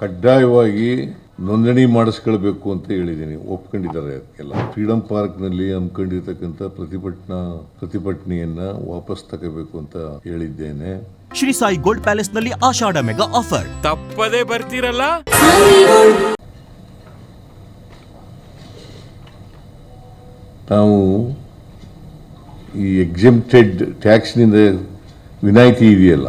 ಕಡ್ಡಾಯವಾಗಿ ನೋಂದಣಿ ಮಾಡಿಸ್ಕೊಳ್ಬೇಕು ಅಂತ ಹೇಳಿದ್ದೀನಿ. ಒಪ್ಕೊಂಡಿದ್ದಾರೆ ಎಲ್ಲ. ಫ್ರೀಡಂ ಪಾರ್ಕ್ನಲ್ಲಿ ಹಮ್ಮಿಕೊಂಡಿರ್ತಕ್ಕಂಥ ಪ್ರತಿಭಟನಾ ಪ್ರತಿಭಟನೆಯನ್ನ ವಾಪಸ್ ತಗೋಬೇಕು ಅಂತ ಹೇಳಿದ್ದೇನೆ. ಶ್ರೀ ಸಾಯಿ ಗೋಲ್ಡ್ ಪ್ಯಾಲೇಸ್ನಲ್ಲಿ ಆಷಾಢ ಮೆಗಾ ಆಫರ್. ತಪ್ಪದೇ ಬರ್ತೀರಲ್ಲ? ನಾವು ಈ ಎಕ್ಸಿಮ್ಟೆಡ್ ಟ್ಯಾಕ್ಸ್ನಿಂದ ವಿನಾಯಿತಿ ಇದೆಯಲ್ಲ?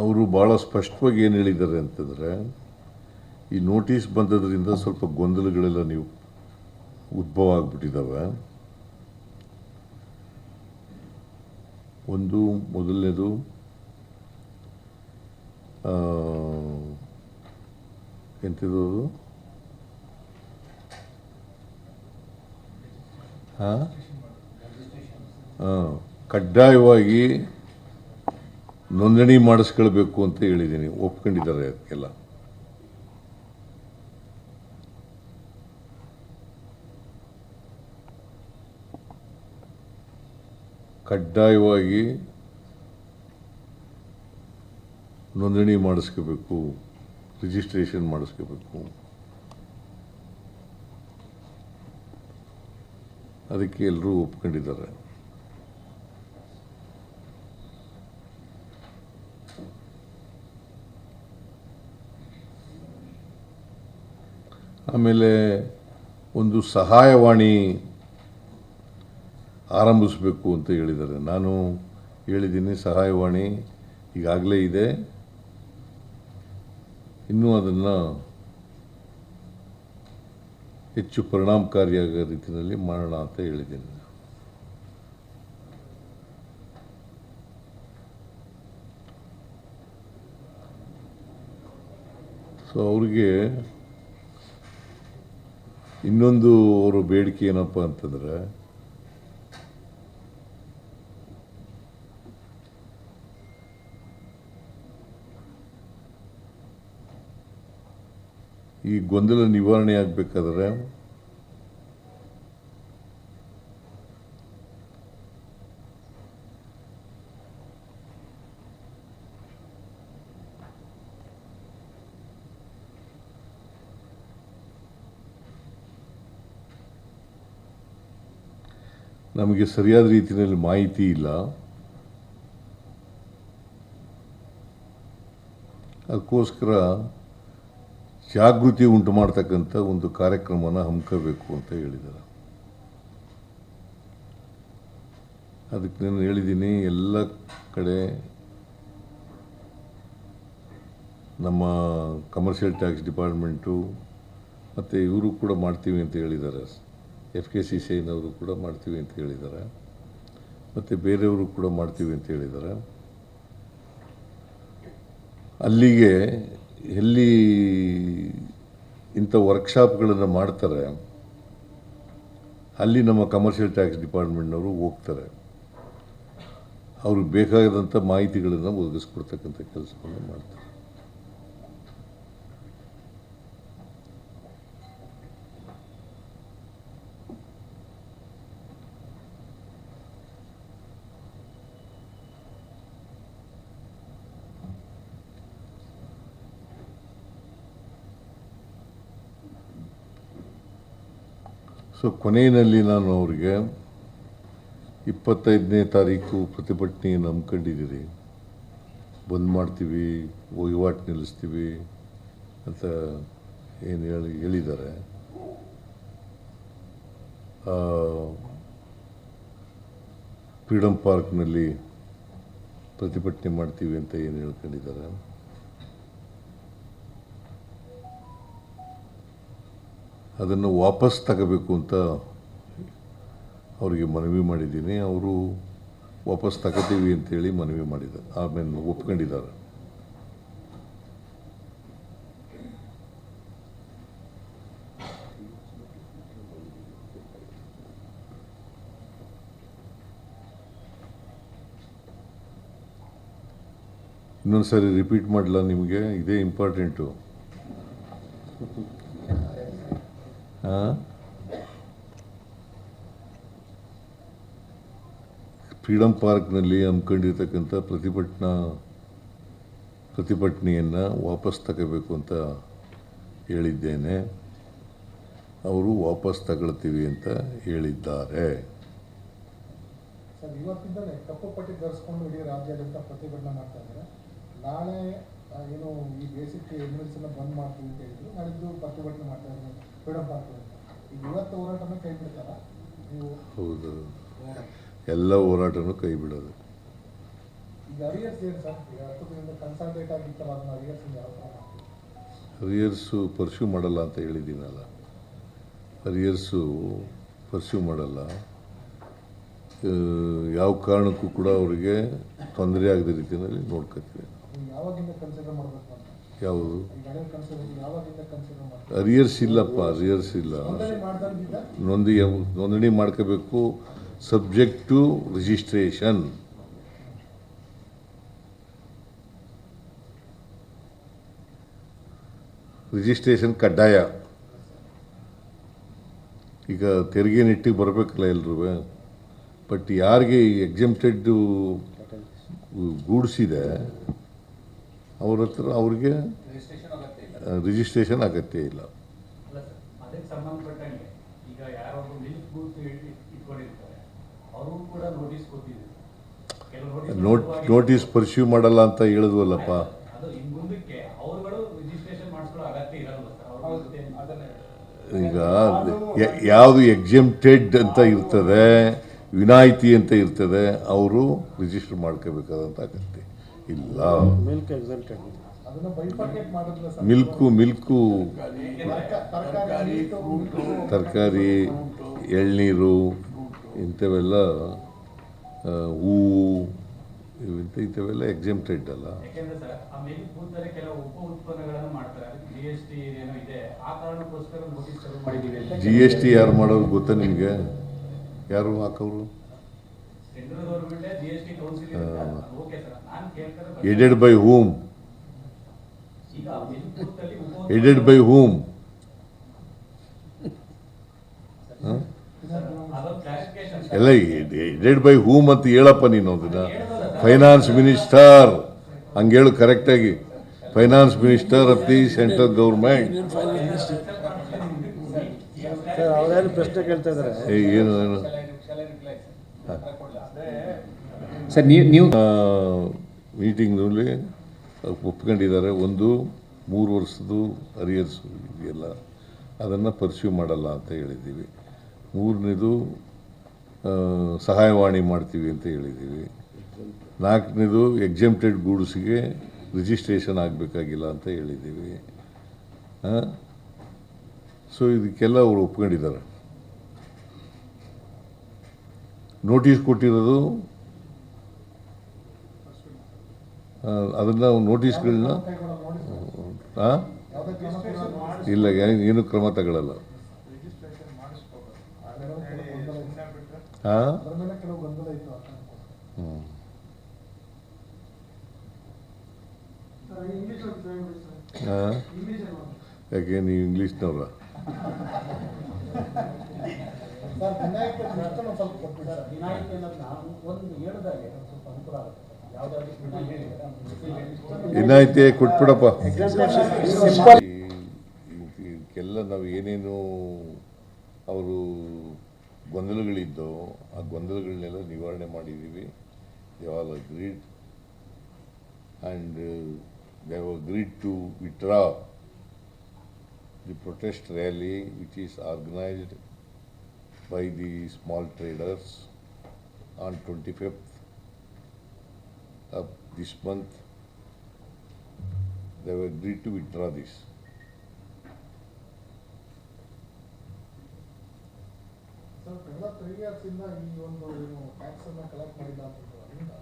ಅವರು ಭಾಳ ಸ್ಪಷ್ಟವಾಗಿ ಏನು ಹೇಳಿದ್ದಾರೆ ಅಂತಂದರೆ, ಈ ನೋಟಿಸ್ ಬಂದದ್ರಿಂದ ಸ್ವಲ್ಪ ಗೊಂದಲಗಳೆಲ್ಲ ನೀವು ಉದ್ಭವ ಆಗಿಬಿಟ್ಟಿದ್ದಾವೆ ಒಂದು, ಮೊದಲನೇದು ಎಂಥದ್ದು ಹಾಂ ಕಡ್ಡಾಯವಾಗಿ ನೋಂದಣಿ ಮಾಡಿಸ್ಕೊಳ್ಬೇಕು ಅಂತ ಹೇಳಿದ್ದೀನಿ. ಒಪ್ಕೊಂಡಿದ್ದಾರೆ ಅದಕ್ಕೆಲ್ಲ ಕಡ್ಡಾಯವಾಗಿ ನೋಂದಣಿ ಮಾಡಿಸ್ಕೋಬೇಕು ರಿಜಿಸ್ಟ್ರೇಷನ್ ಮಾಡಿಸ್ಕೋಬೇಕು. ಅದಕ್ಕೆ ಎಲ್ಲರೂ ಒಪ್ಕೊಂಡಿದ್ದಾರೆ. ಆಮೇಲೆ ಒಂದು ಸಹಾಯವಾಣಿ ಆರಂಭಿಸಬೇಕು ಅಂತ ಹೇಳಿದ್ದಾರೆ. ನಾನು ಹೇಳಿದ್ದೀನಿ ಸಹಾಯವಾಣಿ ಈಗಾಗಲೇ ಇದೆ. ಇನ್ನೂ ಅದನ್ನು ಹೆಚ್ಚು ಪರಿಣಾಮಕಾರಿಯಾದ ರೀತಿಯಲ್ಲಿ ಮಾಡೋಣ ಅಂತ ಹೇಳಿದ್ದೀನಿ. ಸೊ ಅವ್ರಿಗೆ ಇನ್ನೊಂದು ಅವರ ಬೇಡಿಕೆ ಏನಪ್ಪ ಅಂತಂದರೆ ಈ ಗೊಂದಲ ನಿವಾರಣೆ ಆಗಬೇಕಾದ್ರೆ ನಮಗೆ ಸರಿಯಾದ ರೀತಿಯಲ್ಲಿ ಮಾಹಿತಿ ಇಲ್ಲ. ಅದಕ್ಕೋಸ್ಕರ ಜಾಗೃತಿ ಉಂಟು ಮಾಡ್ತಕ್ಕಂಥ ಒಂದು ಕಾರ್ಯಕ್ರಮನ ಹಮ್ಮಿಕೋಬೇಕು ಅಂತ ಹೇಳಿದ್ದಾರೆ. ಅದಕ್ಕೆ ನಾನು ಹೇಳಿದ್ದೀನಿ, ಎಲ್ಲ ಕಡೆ ನಮ್ಮ ಕಮರ್ಷಿಯಲ್ ಟ್ಯಾಕ್ಸ್ ಡಿಪಾರ್ಟ್ಮೆಂಟು ಮತ್ತು ಇವರು ಕೂಡ ಮಾಡ್ತೀವಿ ಅಂತ ಹೇಳಿದ್ದಾರೆ. ಎಫ್ ಕೆ ಸಿ ಸಿ ಐನವರು ಕೂಡ ಮಾಡ್ತೀವಿ ಅಂತ ಹೇಳಿದ್ದಾರೆ. ಮತ್ತು ಬೇರೆಯವರು ಕೂಡ ಮಾಡ್ತೀವಿ ಅಂತ ಹೇಳಿದ್ದಾರೆ. ಅಲ್ಲಿಗೆ ಎಲ್ಲಿ ಇಂಥ ವರ್ಕ್ಶಾಪ್ಗಳನ್ನು ಮಾಡ್ತಾರೆ, ಅಲ್ಲಿ ನಮ್ಮ ಕಮರ್ಷಿಯಲ್ ಟ್ಯಾಕ್ಸ್ ಡಿಪಾರ್ಟ್ಮೆಂಟ್ನವರು ಹೋಗ್ತಾರೆ. ಅವ್ರಿಗೆ ಬೇಕಾದಂಥ ಮಾಹಿತಿಗಳನ್ನು ಒದಗಿಸ್ಕೊಡ್ತಕ್ಕಂಥ ಕೆಲಸವನ್ನು ಮಾಡ್ತಾರೆ. ಸೊ ಕೊನೆಯಲ್ಲಿ ನಾನು ಅವ್ರಿಗೆ ಇಪ್ಪತ್ತೈದನೇ ತಾರೀಕು ಪ್ರತಿಭಟನೆ ನಂಬ್ಕೊಂಡಿದ್ದೀರಿ. ಬಂದ್ ಮಾಡ್ತೀವಿ, ವಹಿವಾಟು ನಿಲ್ಲಿಸ್ತೀವಿ ಅಂತ ಏನು ಹೇಳಿ, ಹೇಳಿದ್ದಾರೆ. ಫ್ರೀಡಮ್ ಪಾರ್ಕ್ನಲ್ಲಿ ಪ್ರತಿಭಟನೆ ಮಾಡ್ತೀವಿ ಅಂತ ಏನು ಹೇಳ್ಕೊಂಡಿದ್ದಾರೆ. ಅದನ್ನು ವಾಪಸ್ ತಗೋಬೇಕು ಅಂತ ಅವರಿಗೆ ಮನವಿ ಮಾಡಿದ್ದೀನಿ. ಅವರು ವಾಪಸ್ ತಗೋತೀವಿ ಅಂತೇಳಿ ಮನವಿ ಮಾಡಿದ್ದಾರೆ. ಆಮೇಲೆ ಒಪ್ಕೊಂಡಿದ್ದಾರೆ. ಇನ್ನೊಂದು ಸಾರಿ ರಿಪೀಟ್ ಮಾಡಲ್ಲ ನಿಮಗೆ? ಇದೇ ಇಂಪಾರ್ಟೆಂಟು ಹಾಂ ಫ್ರೀಡಮ್ ಪಾರ್ಕ್ನಲ್ಲಿ ಹಮ್ಮಿಕೊಂಡಿರ್ತಕ್ಕಂಥ ಪ್ರತಿಭಟನಾ ಪ್ರತಿಭಟನೆಯನ್ನು ವಾಪಸ್ ತಗೋಬೇಕು ಅಂತ ಹೇಳಿದ್ದೇನೆ. ಅವರು ವಾಪಸ್ ತಗೊಳ್ತೀವಿ ಅಂತ ಹೇಳಿದ್ದಾರೆ. ಸರ್ ಇವತ್ತಿಂದಲೇ ಕಪ್ಪು ಪಟ್ಟಿ ಧರಿಸ್ಕೊಂಡು ಇಡೀ ರಾಜ್ಯಾದ್ಯಂತ ಪ್ರತಿಭಟನೆ ಮಾಡ್ತಾ ಇದ್ದಾರೆ. ನಾಳೆ ಏನು ಈ ಬೇಸಿಕ್ ಎಲ್ಲ ಬಂದ್ ಮಾಡ್ತೀವಿ ಅಂತ ಹೇಳಿದ್ರು. ನಾಳಿದ್ದು ಪ್ರತಿಭಟನೆ ಮಾಡ್ತಾ ಇದ್ದಾರೆ. ಫ್ರೀಡಮ್ ಪಾರ್ಕ್ ಹೌದು. ಎಲ್ಲ ಹೋರಾಟನೂ ಕೈ ಬಿಡೋದು. ಹರಿಯರ್ಸು ಪರ್ಸ್ಯೂ ಮಾಡಲ್ಲ ಅಂತ ಹೇಳಿದ್ದೀನಲ್ಲ. ಹರಿಯರ್ಸು ಪರ್ಸ್ಯೂ ಮಾಡಲ್ಲ. ಯಾವ ಕಾರಣಕ್ಕೂ ಕೂಡ ಅವರಿಗೆ ತೊಂದರೆ ಆಗದ ರೀತಿಯಲ್ಲಿ ನೋಡ್ಕೊತೀವಿ. ಯಾವುದು ಹರಿಯರ್ಸ್ ಇಲ್ಲಪ್ಪ ಅರಿಯರ್ಸ್ ಇಲ್ಲ. ನೋಂದಿ ನೋಂದಣಿ ಮಾಡ್ಕೋಬೇಕು. ಸಬ್ಜೆಕ್ಟ್ ಟು ರಿಜಿಸ್ಟ್ರೇಷನ್ ರಿಜಿಸ್ಟ್ರೇಷನ್ ಕಡ್ಡಾಯ. ಈಗ ತೆರಿಗೆ ನಿಟ್ಟಿಗೆ ಬರಬೇಕಲ್ಲ ಎಲ್ರೂ. ಬಟ್ ಯಾರಿಗೆ ಎಕ್ಸೆಂಪ್ಟೆಡ್ ಗೂಡ್ಸ್ ಇದೆ ಅವ್ರ ಹತ್ರ ಅವ್ರಿಗೆ ರಿಜಿಸ್ಟ್ರೇಷನ್ ಅಗತ್ಯ ಇಲ್ಲ. ಅಲ್ಲ ಸರ್ ಅದಕ್ಕೆ ಸಂಬಂಧಪಟ್ಟಂಗೆ ಈಗ ಯಾರೊಬ್ರು ಮಿಲ್ಕ್ ಬೂತ್ ಇಟ್ಕೊಂಡಿರ್ತಾರೆ ಅವರು ಕೂಡ ನೋಟಿಸ್ ಕೊಟ್ಟಿದ್ರು ಕೆಲವು ನೋಟ್ ನೋಟಿಸ್ ಪರ್ಸ್ಯೂ ಮಾಡಲ್ಲ ಅಂತ ಹೇಳಿದ್ವಲ್ಲಪ್ಪ. ಅದು ಇನ್ ಅವರುಗಳು ರಿಜಿಸ್ಟ್ರೇಷನ್ ಮಾಡಿಸ್ಕೊಳ್ಳೋ ಅಗತ್ಯ ಇರಲ್ಲ ಸರ್? ಅವ್ರ ಜೊತೆ ಈಗ ಯಾವುದು ಎಕ್ಸೆಂಪ್ಟೆಡ್ ಅಂತ ಇರ್ತದೆ ವಿನಾಯಿತಿ ಅಂತ ಇರ್ತದೆ ಅವರು ರಿಜಿಸ್ಟರ್ ಮಾಡ್ಕೋಬೇಕಾದಂತ ಇಲ್ಲ. ಮಿಲ್ಕ್ ಮಿಲ್ಕು ಮಿಲ್ಕು ತರಕಾರಿ ಎಳ್ನೀರು ಇಂಥವೆಲ್ಲ ಹೂ ಹೂವು ಇಂಥ ಇಂಥವೆಲ್ಲ ಎಕ್ಸೆಂಪ್ಟೆಡ್ ಅಲ್ಲ. ಯಾಕೆಂದ್ರೆ ಸರ್ ಆ ಮಿಲ್ಕ್ ಬೂತ್ ಕೆಲವು ಉಪ ಮಾಡ್ತಾರೆ. ಜಿ ಎಸ್ ಟಿ ಇದೆ. ಆ ಕಾರಣಕ್ಕೋಸ್ಕರ ನೋಟಿಸ್ ಮಾಡಿದೀವಿ ಅಂತ. ಜಿ ಎಸ್ ಟಿ ಯಾರು ಮಾಡೋರು ಗೊತ್ತಾ ನಿಮಗೆ? ಯಾರು ಹಾಕೋರು added by whom added by whom ಎಲ್ಲ ಎಡೆಡ್ ಬೈ ಹೂಮ್ ಅಂತ ಹೇಳಪ್ಪ ನೀನು ಅದನ್ನ ಫೈನಾನ್ಸ್ ಮಿನಿಸ್ಟರ್ ಹಂಗೆ ಹೇಳು ಕರೆಕ್ಟಾಗಿ finance minister of the central government sir ಅವ್ರೇನು ಪ್ರಶ್ನೆ ಕೇಳ್ತಾ ಇದ್ದಾರೆ ಏನು ಏನು ಸರ್, ನೀವು ನೀವು ಮೀಟಿಂಗ್ನಲ್ಲಿ ಒಪ್ಕೊಂಡಿದ್ದಾರೆ. ಒಂದು, ಮೂರು ವರ್ಷದ್ದು ಅರಿಯರ್ಸ್ ಇದೆಯಲ್ಲ, ಅದನ್ನು ಪರ್ಸ್ಯೂ ಮಾಡಲ್ಲ ಅಂತ ಹೇಳಿದ್ದೀವಿ. ಮೂರನೇದು ಸಹಾಯವಾಣಿ ಮಾಡ್ತೀವಿ ಅಂತ ಹೇಳಿದ್ದೀವಿ. ನಾಲ್ಕನೇದು ಎಕ್ಸೆಂಪ್ಟೆಡ್ ಗೂಡ್ಸ್ಗೆ ರಿಜಿಸ್ಟ್ರೇಷನ್ ಆಗಬೇಕಾಗಿಲ್ಲ ಅಂತ ಹೇಳಿದ್ದೀವಿ. ಸೊ ಇದಕ್ಕೆಲ್ಲ ಅವರು ಒಪ್ಕೊಂಡಿದ್ದಾರೆ. ನೋಟಿಸ್ ಕೊಟ್ಟಿರೋದು ಆ, ಅದನ್ನ ನೋಟಿಸ್ಗಳನ್ನ ಹಾಂ ಇಲ್ಲ ಏನ್- ಕ್ರಮ ತಗೊಳ್ಳಲ್ಲ ಹಾಂ ಹ್ಞೂ. ಹಾಂ ಯಾಕೆ, ನೀವು ಹೇಳಿದಾಗ ಸ್ವಲ್ಪ ಅನುಕೂಲ ಆಗುತ್ತೆ. ಏನಾಯ್ತೆ ಕೊಟ್ಬಿಡಪ್ಪ. ಎಲ್ಲ ನಾವು ಏನೇನು ಅವರು ಗೊಂದಲಗಳಿದ್ದೋ ಆ ಗೊಂದಲಗಳನ್ನೆಲ್ಲ ನಿವಾರಣೆ ಮಾಡಿದ್ದೀವಿ they all agreed and they've agreed to withdraw the protest rally which is organised the small traders on twenty 25th of this month. They have agreed to withdraw this. Sir ಕಳೆದ ತ್ರೀ ಇಯರ್ಸ್ ಇಂದ ಈ ಒಂದು ಏನು tax ಅನ್ನ collect ಮಾಡಿಲ್ಲ ಅಂತ ಅದರಿಂದ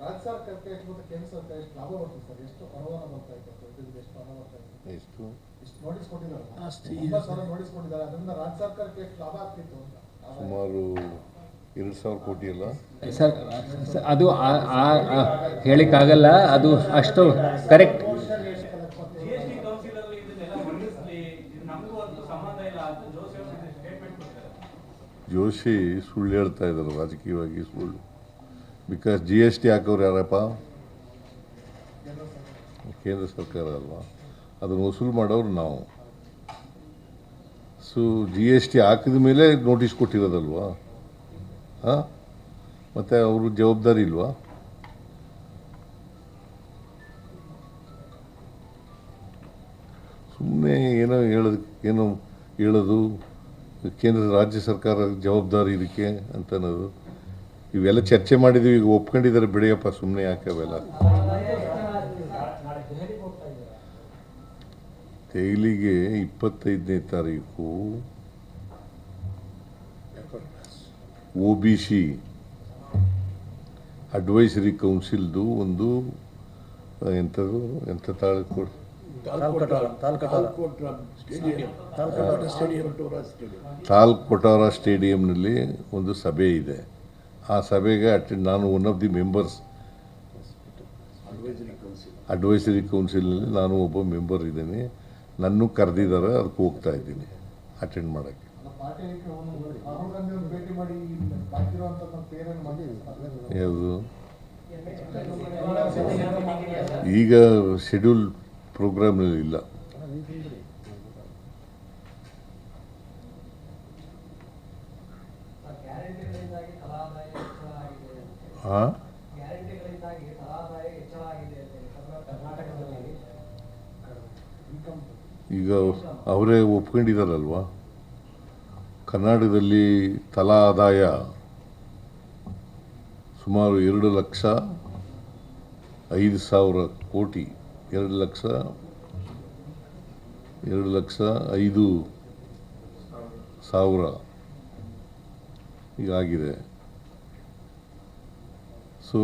ರಾಜ್ಯ ಸರ್ಕಾರಕ್ಕೆ ಎಷ್ಟು ಮತ್ತು ಕೇಂದ್ರ ಸರ್ಕಾರ ಎಷ್ಟು ಲಾಭ ಬರ್ತದೆ ಸರ್ ಎಷ್ಟು ಅನುದಾನ ಬರ್ತಾ ಇದೆ ದುಡ್ಡಿಗೆ ಎಷ್ಟು ಹಣ ಬರ್ತಾ ಇದೆ ಎಷ್ಟು ಇಷ್ಟು ನೋಟಿಸ್ ಕೊಟ್ಟಿದ್ದಾರೆ ಒಂಬತ್ತು ಸಾವಿರ ನೋಟಿಸ್ ಕೊಟ್ಟಿದ್ದಾರೆ ಅದರಿಂದ ರಾಜ್ಯ ಸರ್ಕಾರಕ್ಕೆ ಎಷ್ಟು ಲಾಭ ಆಗ್ತಿತ್ತು ಅಂತ ಆದಾಯ. ಸುಮಾರು ಎರಡು ಸಾವಿರ ಕೋಟಿ ಅಲ್ಲ ಸರ್ ಅದು ಹೇಳಿಕ್ಕಾಗಲ್ಲ ಅದು ಅಷ್ಟು ಕರೆಕ್ಟ್. ಜೋಶಿ ಸುಳ್ಳು ಹೇಳ್ತಾ ಇದ್ದಾರೆ ರಾಜಕೀಯವಾಗಿ ಸುಳ್ಳು. ಬಿಕಾಸ್ ಜಿ ಎಸ್ ಟಿ ಹಾಕೋರು ಯಾರಪ್ಪ? ಕೇಂದ್ರ ಸರ್ಕಾರ ಅಲ್ವಾ? ಅದನ್ನು ವಸೂಲು ಮಾಡೋರು ನಾವು. ಸೊ ಜಿ ಎಸ್ ಟಿ ಹಾಕಿದ ಮೇಲೆ ನೋಟಿಸ್ ಕೊಟ್ಟಿರೋದಲ್ವಾ? ಮತ್ತು ಅವರು ಜವಾಬ್ದಾರಿ ಇಲ್ವಾ? ಸುಮ್ಮನೆ ಏನೋ ಹೇಳೋದು ಏನೋ ಹೇಳೋದು, ಕೇಂದ್ರ ರಾಜ್ಯ ಸರ್ಕಾರ ಜವಾಬ್ದಾರಿ ಇದಕ್ಕೆ ಅಂತ ಅನ್ನೋದು ಇವೆಲ್ಲ ಚರ್ಚೆ ಮಾಡಿದ್ವಿ, ಈಗ ಒಪ್ಕೊಂಡಿದ್ದಾರೆ ಬಿಡಿಯಪ್ಪ ಸುಮ್ಮನೆ ಯಾಕೆ ಅವೆಲ್ಲ? ತೈಲಿಗೆ ಇಪ್ಪತ್ತೈದನೇ ತಾರೀಕು. ಸಿ ಅಡ್ವೈಸರಿ ಕೌನ್ಸಿಲ್ದು ಒಂದು ಎಂಥದ್ದು ಎಂಥ ತಾಳ ತಾಲ್ಕಟಾರ ತಾಲ್ಕಟಾರ ತಾಲ್ ಕೊಟಾರ ಸ್ಟೇಡಿಯಂನಲ್ಲಿ ಒಂದು ಸಭೆ ಇದೆ. ಆ ಸಭೆಗೆ ಅಟೆಂಡ್ ನಾನು one of the members. Advisory ಕೌನ್ಸಿಲ್ನಲ್ಲಿ ನಾನು ಒಬ್ಬ ಮೆಂಬರ್ ಇದ್ದೀನಿ. ನನ್ನೂ ಕರೆದಿದ್ದಾರೆ ಅದಕ್ಕೆ ಹೋಗ್ತಾ ಇದ್ದೀನಿ ಅಟೆಂಡ್ ಮಾಡೋಕ್ಕೆ. ಯಾವುದು? ಈಗ ಶೆಡ್ಯೂಲ್ ಪ್ರೋಗ್ರಾಮ್ ಇಲ್ಲ. ಹಾಂ ಈಗ ಅವರೇ ಒಪ್ಕೊಂಡಿದ್ದಾರಲ್ವಾ? ಕರ್ನಾಟಕದಲ್ಲಿ ತಲಾ ಆದಾಯ ಸುಮಾರು ಎರಡು ಲಕ್ಷ ಐದು ಸಾವಿರ ಕೋಟಿ, ಎರಡು ಲಕ್ಷ ಎರಡು ಲಕ್ಷ ಐದು ಸಾವಿರ ಈಗಾಗಿದೆ so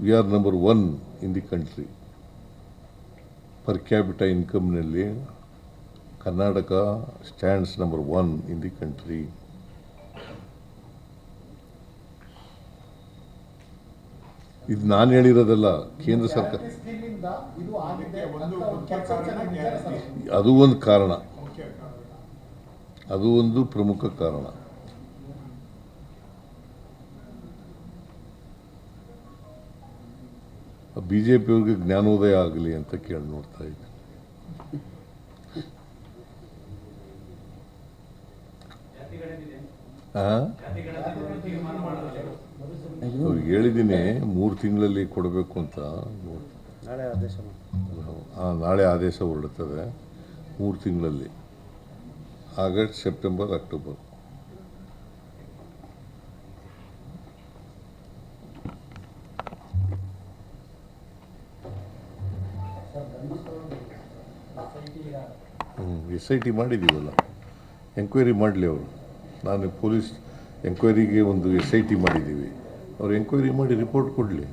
we are number one in the country per capita ಇನ್ಕಮ್ನಲ್ಲಿ Karnataka stands number one in the country ಇದು ನಾನು ಹೇಳಿರೋದಲ್ಲ, ಕೇಂದ್ರ ಸರ್ಕಾರ. ಅದು ಒಂದು ಕಾರಣ. ಅದು ಒಂದು ಪ್ರಮುಖ ಕಾರಣ. ಬಿ ಜೆ ಪಿಯವ್ರಿಗೆ ಜ್ಞಾನೋದಯ ಆಗಲಿ ಅಂತ ಕೇಳಿ ನೋಡ್ತಾ ಇದ್ದೀನಿ ಅವ್ರಿಗೆ ಹೇಳಿದ್ದೀನಿ ಮೂರು ತಿಂಗಳಲ್ಲಿ ಕೊಡಬೇಕು ಅಂತ ನಾಳೆ ಆದೇಶ ನಾಳೆ ಹೊರಡುತ್ತದೆ ಮೂರು ತಿಂಗಳಲ್ಲಿ. August September October. S I T ಮಾಡಿದ್ದೀವಲ್ಲ enquiry ಮಾಡಲಿ ಅವರು. ನಾನು ಪೊಲೀಸ್ ಎಂಕ್ವೈರಿಗೆ ಒಂದು ಎಸ್ ಐ ಟಿ ಮಾಡಿದ್ದೀವಿ. ಅವ್ರು ಎಂಕ್ವೈರಿ ಮಾಡಿ ರಿಪೋರ್ಟ್ ಕೊಡಲಿ.